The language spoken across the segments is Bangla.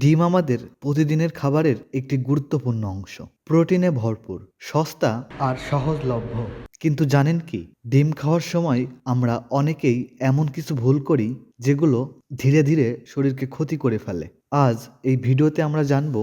ডিম আমাদের প্রতিদিনের খাবারের একটি গুরুত্বপূর্ণ অংশ। প্রোটিনে ভরপুর, সস্তা আর সহজলভ্য। কিন্তু জানেন কি, ডিম খাওয়ার সময় আমরা অনেকেই এমন কিছু ভুল করি যেগুলো ধীরে ধীরে শরীরকে ক্ষতি করে ফেলে। আজ এই ভিডিওতে আমরা জানব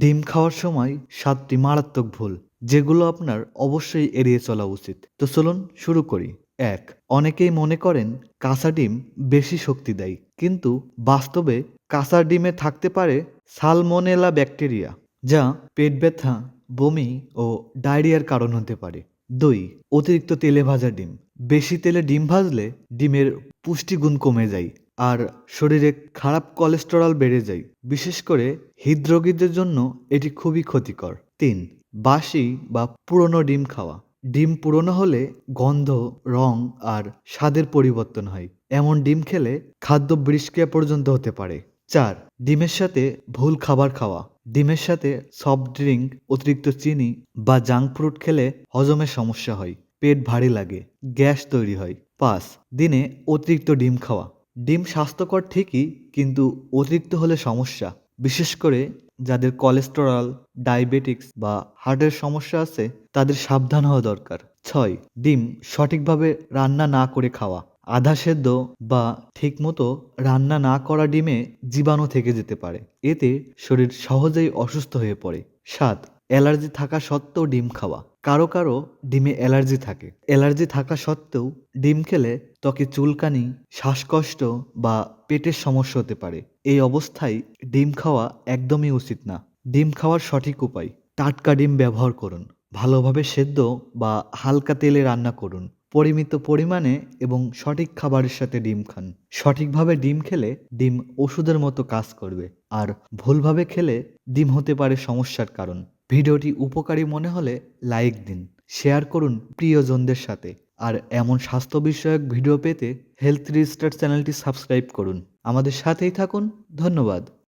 ডিম খাওয়ার সময় সাতটি মারাত্মক ভুল, যেগুলো আপনার অবশ্যই এড়িয়ে চলা উচিত। তো চলুন শুরু করি। এক, অনেকেই মনে করেন কাঁচা ডিম বেশি শক্তি দেয় কিন্তু বাস্তবে কাঁচা ডিমে থাকতে পারে সালমোনেলা ব্যাকটেরিয়া, যা পেট ব্যথা, বমি ও ডায়রিয়ার কারণ হতে পারে। দুই, অতিরিক্ত তেলে ভাজা ডিম। বেশি তেলে ডিম ভাজলে ডিমের পুষ্টিগুণ কমে যায় আর শরীরে খারাপ কোলেস্টেরল বেড়ে যায়। বিশেষ করে হৃদরোগীদের জন্য এটি খুবই ক্ষতিকর। তিন, বাসি বা পুরনো ডিম খাওয়া। ডিম পুরনো হলে গন্ধ, রং আর স্বাদের পরিবর্তন হয়। এমন ডিম খেলে খাদ্য বিষক্রিয়া পর্যন্ত হতে পারে। চার, ডিমের সাথে ভুল খাবার খাওয়া। ডিমের সাথে সফট ড্রিঙ্ক অতিরিক্ত চিনি বা জাঙ্ক ফ্রুট খেলে হজমের সমস্যা হয়, পেট ভারী লাগে, গ্যাস তৈরি হয়। পাঁচ, দিনে অতিরিক্ত ডিম খাওয়া। ডিম স্বাস্থ্যকর ঠিকই, কিন্তু অতিরিক্ত হলে সমস্যা। বিশেষ করে যাদের কোলেস্টেরল ডায়াবেটিক্স বা হার্টের সমস্যা আছে, তাদের সাবধান হওয়া দরকার। ছয়, ডিম সঠিকভাবে রান্না না করে খাওয়া। আধা সেদ্ধ বা ঠিকমতো রান্না না করা ডিমে জীবাণু থেকে যেতে পারে। এতে শরীর সহজেই অসুস্থ হয়ে পড়ে। সাত, অ্যালার্জি থাকা সত্ত্বেও ডিম খাওয়া। কারও কারও ডিমে অ্যালার্জি থাকে। অ্যালার্জি থাকা সত্ত্বেও ডিম খেলে ত্বকে চুলকানি, শ্বাসকষ্ট বা পেটের সমস্যা হতে পারে। এই অবস্থায় ডিম খাওয়া একদমই উচিত না। ডিম খাওয়ার সঠিক উপায়, টাটকা ডিম ব্যবহার করুন। ভালোভাবে সেদ্ধ বা হালকা তেলে রান্না করুন। পরিমিত পরিমাণে এবং সঠিক খাবারের সাথে ডিম খান। সঠিকভাবে ডিম খেলে ডিম ওষুধের মতো কাজ করবে। আর ভুলভাবে খেলে ডিম হতে পারে সমস্যার কারণ। ভিডিওটি উপকারী মনে হলে লাইক দিন, শেয়ার করুন প্রিয়জনদের সাথে। আর এমন স্বাস্থ্য বিষয়ক ভিডিও পেতে হেলথ রিস্টার চ্যানেলটি সাবস্ক্রাইব করুন। আমাদের সাথেই থাকুন, ধন্যবাদ।